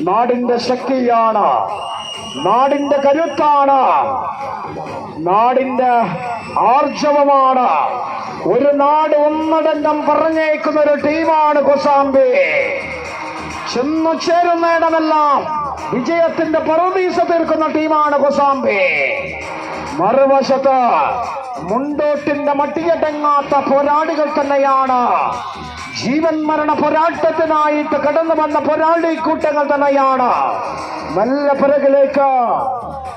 നാടിന്റെ ശക്തിയാണ്. നാടിന്റെ കരുത്താണ്. നാടിന്റെ ആർജവമാണ്. ഒരു നാട് ഒന്നടങ്കം പറഞ്ഞേക്കുന്ന ഒരു ടീമാണ് കൊസാമ്പി ചെന്നു ചേരുന്നിടമെല്ലാം വിജയത്തിന്റെ പറുദീസ തീർക്കുന്ന ടീമാണ് കൊസാമ്പി മറുവശത്ത് മുണ്ടോട്ടിന്റെ മട്ടിയടങ്ങാത്ത പോരാളികൾ തന്നെയാണ്. ജീവൻ മരണ പോരാട്ടത്തിനായിട്ട് കടന്നു വന്ന പോരാളി കൂട്ടങ്ങൾ തന്നെയാണ്. നല്ല പിറകിലേക്ക്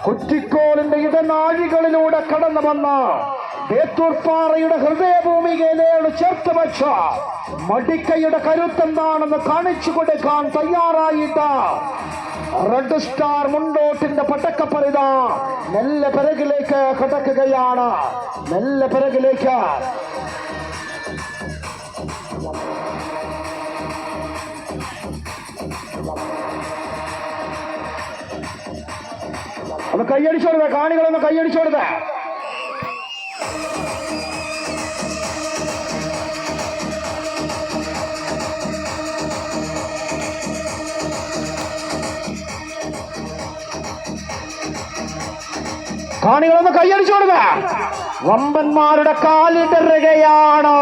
കുറ്റിക്കോളിന്റെ ഇടനാഴികളിലൂടെ കടന്നു വന്ന് ബേത്തൂർപ്പാറയുടെ ഹൃദയഭൂമികയിലേട് ചേർത്ത് വെച്ച മടിക്കയുടെ കരുത്തെന്താണെന്ന് കാണിച്ചു കൊടുക്കാൻ തയ്യാറായിട്ട്. റെഡ് സ്റ്റാർ മുണ്ടോട്ടിന്റെ പട്ടക്കപ്പറിത നല്ല പിറകിലേക്ക് കടക്കുകയാണ്. നല്ല പിറകിലേക്ക്. ഒന്ന് കാണികളൊന്ന് കൈയടിച്ചോടുക കാണികളൊന്ന് കൈയടിച്ചോടുക വമ്പന്മാരുടെ കാലിടറുകയാണ്?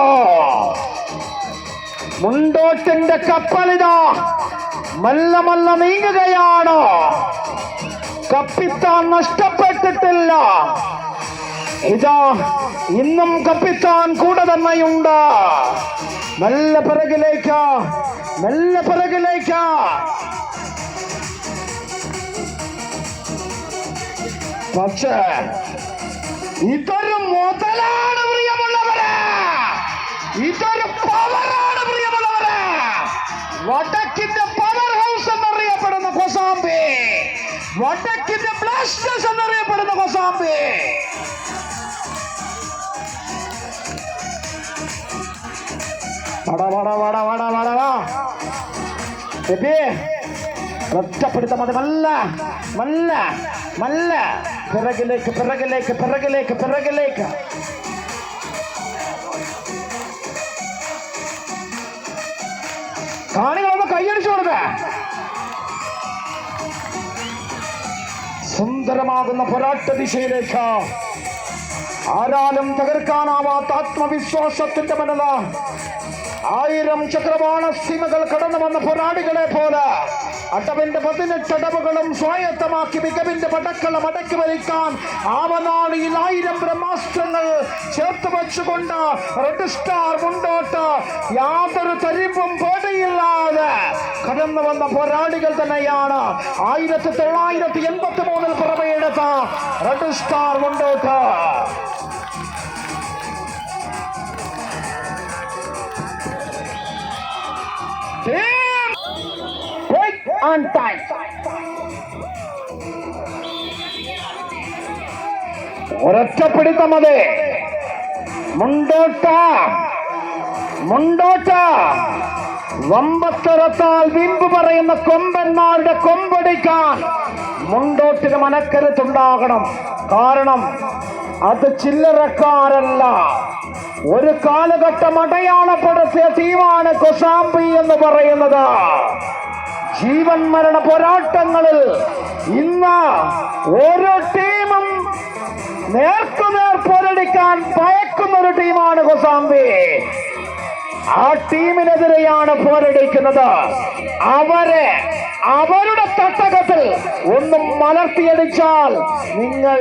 മുണ്ടോട്ടിന്റെ കപ്പലിതാ മല്ല മല്ല നീങ്ങുകയാണ്? കപ്പിത്താൻ നഷ്ടപ്പെട്ടിട്ടില്ല. ഇതാ ഇന്നും കപ്പിത്താൻ കൂടെ തന്നെയുണ്ട്. നല്ല പിറകിലേക്ക് നല്ല പിറകിലേക്ക്. പക്ഷേ ഇതൊരു മുതലാണ് പ്രിയമുള്ളവരെ. ഇതൊരു പവറാണ് പ്രിയമുള്ളവരെ. വടക്കിന്റെ പവർ ഹൗസ് എന്നറിയപ്പെടുന്ന കൊസാമ്പി. വടക്കിന്റെ ബ്ലാസ്റ്റേഴ്സ് എന്നറിയപ്പെടുന്ന കൊസാമ്പി. வாடா வாடா வாடா வாடா வாடா வா. எப்படி ரத்தப்படுத்த மாதிரி மல்ல மல்ல மல்ல. பிறகு லேக்கு பிறகு லேக்கு பிறகு லேக்கு பிறகு லேக்கு. காணிகள் கையடிச்சு விடுங்க. സുന്ദരമാകുന്ന പോരാട്ട ദിശയിലേക്ക് ആരാലും തകർക്കാനാവാത്ത ആത്മവിശ്വാസത്തിന്റെ മനത ആയിരം ചക്രവാള സീമകൾ കടന്നു വന്ന പോരാളികളെ പോലെ. അടവിന്റെ പതിനെട്ടടവുകളും സ്വായത്തമാക്കി മികവിന്റെ പടക്കളം അടക്കി വരിക്കാൻ ആവനാളിയിൽ ആയിരം ബ്രഹ്മാസ്ത്രങ്ങൾ ചേർത്ത് വെച്ചുകൊണ്ട് റെഡ് സ്റ്റാർ മുണ്ടോട്ട് യാതൊരു തരിമ്പും പോടിയില്ലാതെ കടന്നു വന്ന പോരാളികൾ തന്നെയാണ്. ആയിരത്തി തൊള്ളായിരത്തി എൺപത്തി മൂന്നിൽ പുറമെടുത്ത റെഡ് സ്റ്റാർ മുണ്ടോട്ട് on time. ഒരൊറ്റ പിടിത്തം മതി മുണ്ടോട്ട. മുണ്ടോട്ട. വമ്പത്തരത്താൽ വിമ്പ് പറയുന്ന കൊമ്പന്മാരുടെ കൊമ്പടിക്കാൻ മുണ്ടോട്ടിന് മനക്കരുത്തുണ്ടാകണം. കാരണം അത് ചില്ലറക്കാരല്ല. ഒരു കാലഘട്ടം അടയാളപ്പെടുത്തിയ ടീമാണ് കൊസാമ്പി എന്ന് പറയുന്നത്. ജീവൻ മരണ പോരാട്ടങ്ങളിൽ ഇന്ന് ഓരോ ടീമും നേർക്കുനേർ പോരടിക്കാൻ പയക്കുന്ന ഒരു ടീമാണ് ഗോസാംബി ആ ടീമിനെതിരെയാണ് പോരടിക്കുന്നത്. അവരെ അവരുടെ തട്ടകത്തിൽ ഒന്നും മലർത്തിയടിച്ചാൽ നിങ്ങൾ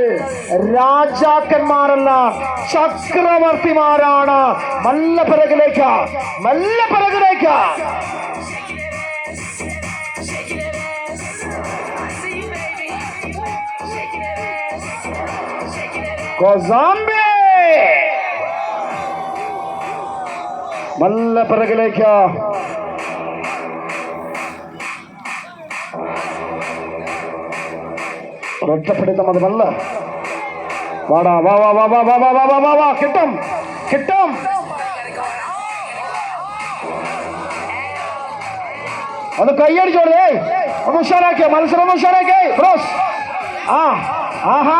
രാജാക്കന്മാരല്ല ചക്രവർത്തിമാരാണ്. മല്ല പിറകിലേക്ക് മല്ല പിറകിലേക്ക്. കൊസാമ്പി നല്ല പിറകിലേക്ക് രക്ഷപ്പെടുത്താൻ മതി നല്ല വാടാ വാ വാ വാ വാ വാ വാ വാ വാ വാ വാ കിട്ടും കിട്ടും ഒന്ന് കൈയടിച്ചോളേ ഒന്ന് ഉഷാറാക്കിയ മത്സരം ഒന്ന് ഉഷാറാക്കിയേ ക്രോസ് ആ ആഹാ